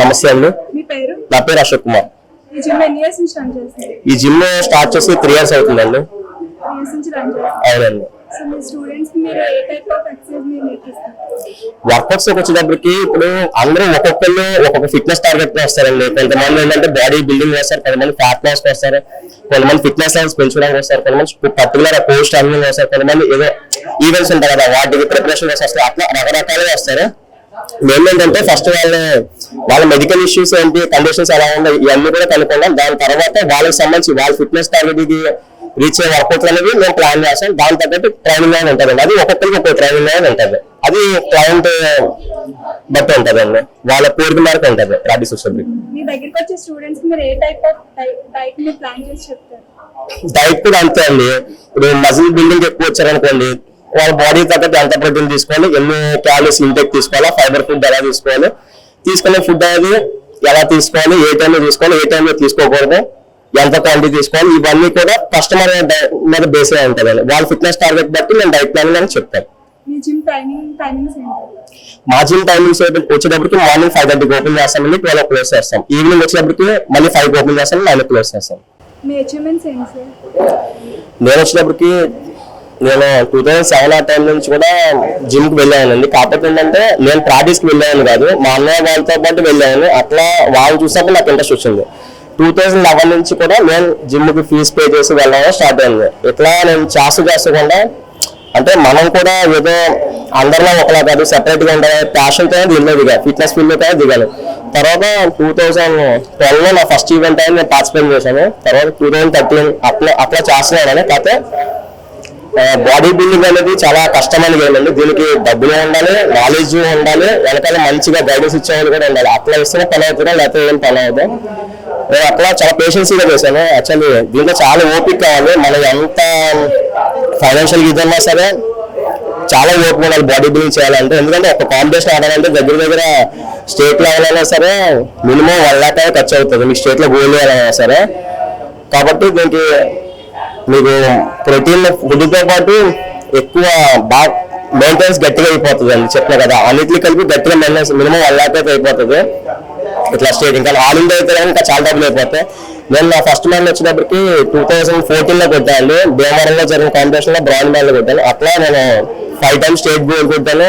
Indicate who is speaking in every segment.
Speaker 1: నమస్తే అండి. నా పేరు అశోక్ కుమార్.
Speaker 2: ఈ జిమ్
Speaker 1: స్టార్ట్ చేసి త్రీ ఇయర్స్ అవుతుందండి. అవునండి. వర్కౌట్స్ వచ్చేటప్పటికి ఇప్పుడు అందరూ ఒక్కొక్కళ్ళు ఒక్కొక్క ఫిట్నెస్ టార్గెట్ వస్తారండి. కొంతమంది ఏంటంటే బాడీ బిల్డింగ్ వస్తారు కొంతమంది ఫ్యాట్ లాస్ వస్తారు కొంతమంది ఫిట్నెస్ లెవెల్స్ పెంచడానికి వస్తారు కొంతమంది పర్టికులర్ పోస్ట్ స్టామింగ్ వస్తారు కొంతమంది ఏదో ఈవెంట్స్ ఉంటాయి కదా వాటికి ప్రిపరేషన్ కోసం వస్తారు అట్లా రకరకాలుగా వస్తారు. ఏంటంటే ఫస్ట్ వాళ్ళ వాళ్ళ మెడికల్ ఇష్యూస్ ఏంటి కండిషన్స్ ఎలా ఉన్నాయి ఇవన్నీ కూడా కనుక్కుందాం. దాని తర్వాత వాళ్ళకి సంబంధించి వాళ్ళ ఫిట్నెస్ టార్గెట్కి రీచ్ అయ్యే వర్కౌట్ అనేది మేము ప్లాన్ చేస్తాం. దాని తగ్గట్టు ట్రైనింగ్ అనేది ఉంటుంది అది ఒక్కొక్కరికి ఒక్కొక్క ట్రైనింగ్ అనేది ఉంటుంది. అది క్లయింట్ బట్టి ఉంటుంది అండి. వాళ్ళ కోరిక మేరకు ఉంటుంది. ప్రాక్టీస్ వచ్చేది
Speaker 2: మీ దగ్గరికి వచ్చే స్టూడెంట్స్ మీరు ఏ టైప్ ఆఫ్ డైట్ మీరు ప్లాన్ చేసి చెప్తారు?
Speaker 1: డైట్ కూడా అంతే అండి. ఇప్పుడు మజిల్ బిల్డింగ్ ఎక్కువ వచ్చారనుకోండి వాళ్ళ బాడీ తగ్గట్టు ఎంత ప్రోటీన్ తీసుకోవాలి ఎన్ని క్యాలరీస్ ఇంటెక్ తీసుకోవాలా ఫైబర్ ఫుడ్ ఎలా తీసుకోవాలి తీసుకునే ఫుడ్ అనేది ఎలా తీసుకోవాలి ఏ టైంలో తీసుకోవాలి ఏ టైంలో తీసుకోకూడదు ఎంత క్వాంటిటీ తీసుకోవాలి ఇవన్నీ కూడా కస్టమర్ మీద బేస్ అయి ఉంటుంది వాళ్ళ ఫిట్నెస్ టార్గెట్ బట్టి నేను డైట్ ప్లాన్ అని చెప్తాను.
Speaker 2: మీ జిమ్ టైమింగ్ టైమింగ్స్
Speaker 1: వచ్చేటప్పటికి మార్నింగ్ ఫైవ్ థర్టీకి ఓపెన్ చేస్తామండి ట్వెల్వ్ క్లోజ్ చేస్తాం ఈవినింగ్ వచ్చేటప్పటికి మళ్ళీ ఫైవ్ ఓపెన్ చేస్తాం నైన్ క్లోజ్ చేస్తాం నేను వచ్చినప్పటికి నేను టూ థౌసండ్ సెవెన్ ఆ టైం నుంచి కూడా జిమ్కి వెళ్ళానండి. కాకపోతే ఏంటంటే నేను ప్రాక్టీస్కి వెళ్ళాను కాదు. మా అన్నయ్య వాళ్ళతో పాటు వెళ్ళాను. అట్లా వాళ్ళు చూసినప్పుడు నాకు ఇంట్రెస్ట్ వచ్చింది. టూ థౌసండ్ లెవెన్ నుంచి కూడా నేను జిమ్కి ఫీజు పే చేసి వెళ్ళడం స్టార్ట్ అయింది. ఇట్లా నేను చేస్తూ చేస్తకుండా అంటే మనం కూడా ఏదో అందరిలో ఒకలా కాదు సెపరేట్గా ఉండాలి ప్యాషన్తో దీనిలో ఫిట్నెస్ ఫీల్డ్లో దిగాలి తర్వాత టూ థౌసండ్ ట్వెల్వ్లో నా ఫస్ట్ ఈవెంట్ అనేది నేను పార్టిసిపేట్ చేశాను. తర్వాత టూ థౌసండ్ థర్టీన్ అట్లా అట్లా చేస్తున్నాను. కాకపోతే బాడీ బిల్డింగ్ అనేది చాలా కష్టమైన గేమ్ అండి. దీనికి డబ్బులు ఉండాలి నాలెడ్జ్ ఉండాలి వెనకాల మంచిగా గైడెన్స్ ఇచ్చేవాళ్ళు కూడా ఉండాలి. అట్లా ఇస్తేనే పని అవుతుందా లేకపోతే ఏం పని అవుతుంది నేను అట్లా చాలా పేషెన్సీగా చేశాను. యాక్చువల్లీ దీంట్లో చాలా ఓపిక కావాలి. మనం ఎంత ఫైనాన్షియల్ ఇదన్నా సరే చాలా ఓపిక ఉండాలి బాడీ బిల్డింగ్ చేయాలంటే. ఎందుకంటే ఒక కాంపిటీషన్ ఆడాలంటే దగ్గర దగ్గర స్టేట్ లెవెల్ అయినా సరే మినిమం వన్ ల్యాక్ అయితే ఖర్చు అవుతుంది. మీకు స్టేట్లో గోల్డ్ అయినా సరే. కాబట్టి దీనికి మీకు ప్రోటీన్ ఫుడ్తో పాటు ఎక్కువ బాగా మెయింటెనెన్స్ గట్టిగా అయిపోతుంది అండి చెప్పిన కదా. అన్నిటిని కలిపి గట్టిగా మెయింటెనెన్స్ మినిమం వన్ ల్యాక్ అయితే అయిపోతుంది. ఇట్లా స్టేట్ ఇంకా ఆల్ ఇండియా అయితే ఇంకా చాలా డబ్బులు అయిపోతాయి. నేను నా ఫస్ట్ మ్యాన్ వచ్చినప్పటికి టూ థౌసండ్ ఫోర్టీన్లో కొట్టాను. భీమవరంలో జరిగిన కాంపిటీషన్లో బ్రాండ్ మెడల్ కొట్టాను. అట్లా నేను ఫైవ్ టైమ్స్ స్టేట్ గోల్ కొట్టాను.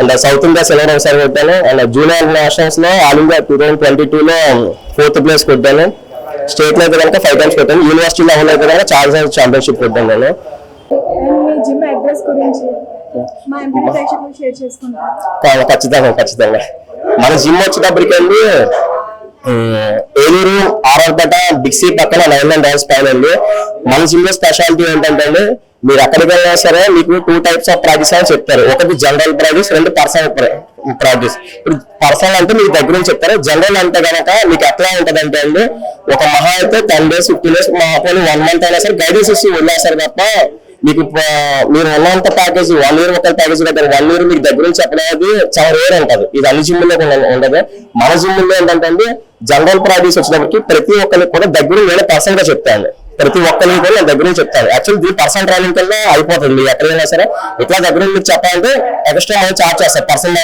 Speaker 1: అండ్ సౌత్ ఇండియా సిల్వర్ ఒకసారి కొట్టాను. And junior నేషనల్స్లో all India two thousand twenty టూలో ఫోర్త్ ప్లేస్ కొట్టాను. స్టేట్లో అయితే కనుక ఫైవ్ టైమ్స్ కొట్టాను యూనివర్సిటీ లెవెల్ అయితే కనుక చాలా సార్లు ఛాంపియన్షిప్ కొట్టాను నేను. ఖచ్చితంగా ఖచ్చితంగా. మన జిమ్ వచ్చేటప్పటికి అండి ఏలూరు ఆర్ఆర్పేట బిక్సీ పక్కన నైన్ నైన్ డాన్స్ పైన అండి. మన జిమ్లో స్పెషాలిటీ ఏంటంటే అండి మీరు ఎక్కడికి వెళ్ళినా సరే మీకు టూ టైప్స్ ఆఫ్ ప్రాక్టీస్ అని చెప్తారు. ఒకటి జనరల్ ప్రాక్టీస్ రెండు పర్సనల్ ప్రాక్టీస్ ఇప్పుడు పర్సనల్ అంటే మీకు దగ్గర నుంచి చెప్తారు. జనరల్ అంటే కనుక మీకు ఎట్లా ఉంటుంది అంటే అండి ఒక మహా అయితే టెన్ డేస్ ఫిఫ్టీన్ డేస్ మహా వన్ మంత్ అయినా సరే గైడెన్స్ ఇచ్చి సరే తప్ప మీకు మీరు ఉన్నంత ప్యాకేజ్ వన్ ఇయర్ ఒక ప్యాకేజ్ కట్టారు వన్ ఇయర్ మీకు దగ్గర నుంచి చెప్పలేదు చాలా రేర్ ఉంటుంది ఇది అన్ని జిమ్లో ఉండదు. మన జిమ్లో ఏంటంటే అండి జనరల్ ప్రాక్టీస్ వచ్చినప్పటికీ ప్రతి ఒక్కరికి కూడా దగ్గర నేను పర్సన్గా చెప్తాను ప్రతి ఒక్కరికి కూడా నేను దగ్గర నుంచి చెప్తాను యాక్చువల్లీ దీని పర్సన్ ట్రైనింగ్ కల్లా అయిపోతుంది. మీరు ఎక్కడైనా సరే ఇట్లా దగ్గర నుంచి చెప్పాలంటే ఎక్స్ట్రా మనం చార్జ్ చేస్తారు పర్సన్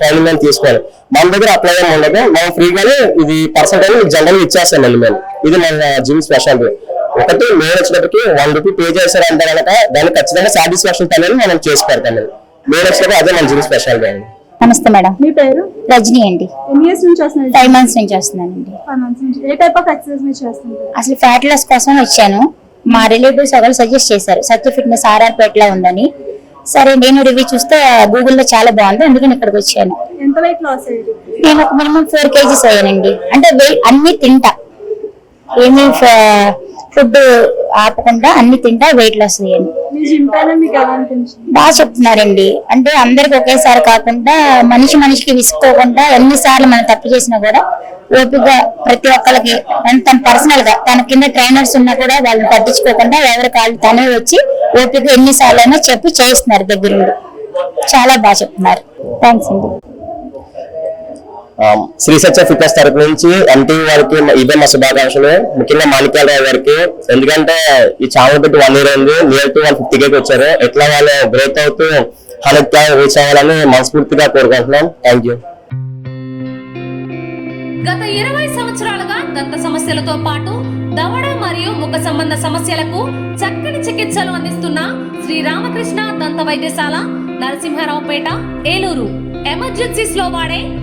Speaker 1: ట్రైనింగ్ అని తీసుకోవాలి. మన దగ్గర అప్లై ఏమి ఉండదు. మనం ఫ్రీగానే ఇది పర్సన్ ట్రైనింగ్ జనరల్ ఇచ్చేస్తాం మళ్ళీ మేము. ఇది మన జిమ్ స్పెషాలిటీ ఒకటి మేము వచ్చినప్పటికి వన్ రూపీ పే చేశారంటే కనుక దాన్ని ఖచ్చితంగా సాటిస్ఫాక్షన్ అనేది మనం చేసి పెడతాం మేము వచ్చినప్పుడు అదే మన జిమ్ స్పెషాలిటీ అండి.
Speaker 3: నమస్తే మేడం.
Speaker 2: మీ పేరు?
Speaker 3: రజనీ అండి.
Speaker 2: ఎన్ని ఇయర్స్ నుంచి వస్తున్నారు?
Speaker 3: ఫైవ్ మంత్స్ నుంచి వస్తున్నానండి.
Speaker 2: ఫైవ్ మంత్స్ నుంచి. ఏ టైప్ ఆఫ్ ఎక్సర్సైజ్ మీరు చేస్తుంటారు?
Speaker 3: అసలు ఫ్యాట్ లాస్ కోసం వచ్చాను. మా రిలేటివ్స్ ఒకరు సజెస్ట్ చేశారు. సత్య ఫిట్నెస్ ఆర్ఆర్ పేటలో ఉందని. సరే నేను రివ్యూ చూస్తే గూగుల్లో చాలా బాగుంది. అందుకని ఇక్కడికి వచ్చాను.
Speaker 2: ఎంత వెయిట్ లాస్ అయ్యారు
Speaker 3: నేను ఒక మినిమం ఫోర్ కేజీస్ అయ్యానండి. అంటే వెయిట్ అన్ని తింటా. ఏమీ ఫుడ్ ఆపకుండా అన్ని తింటా వెయిట్ లాస్ అయ్యాను. బాగా చెప్తున్నారండి. అంటే అందరికి ఒకేసారి కాకుండా మనిషి మనిషికి విసుకోకుండా ఎన్నిసార్లు మనం తప్పు చేసినా కూడా ఓపికగా ప్రతి ఒక్కరికి తన పర్సనల్గా తన కింద ట్రైనర్స్ ఉన్నా కూడా వాళ్ళని పట్టించుకోకుండా ఎవరి కాళ్ళు తనే వచ్చి ఓపిక ఎన్నిసార్లు అయినా చెప్పి చేస్తున్నారు దగ్గరుండి. చాలా బాగా చెప్తున్నారు. థ్యాంక్స్ అండి.
Speaker 1: శ్రీ సత్య ఫిట్నెస్ తరపు నుంచి ఎంటీ వారికి ఇదే మా శుభాకాంక్షలు. ముఖ్యంగా మాణిక్యాలరావు గారికి. ఎందుకంటే ఈ ఛానల్ పెట్టి వన్ ఇయర్ అయింది. నియర్ టు వన్ ఫిఫ్టీ కేకి వచ్చారు. ఎట్లా వాళ్ళు బ్రేక్ అవుతూ హండ్రెడ్ రీచ్ అవ్వాలని మనస్ఫూర్తిగా కోరుకుంటున్నాం. థ్యాంక్ యూ
Speaker 4: గత ఇరవై సంవత్సరాలుగా దంత సమస్యలతో పాటు దవడ మరియు ముఖ సంబంధ సమస్యలకు చక్కని చికిత్సలు అందిస్తున్న శ్రీ రామకృష్ణ దంత వైద్యశాల నరసింహారావుపేట ఏలూరు. ఎమర్జెన్సీస్లో వాడే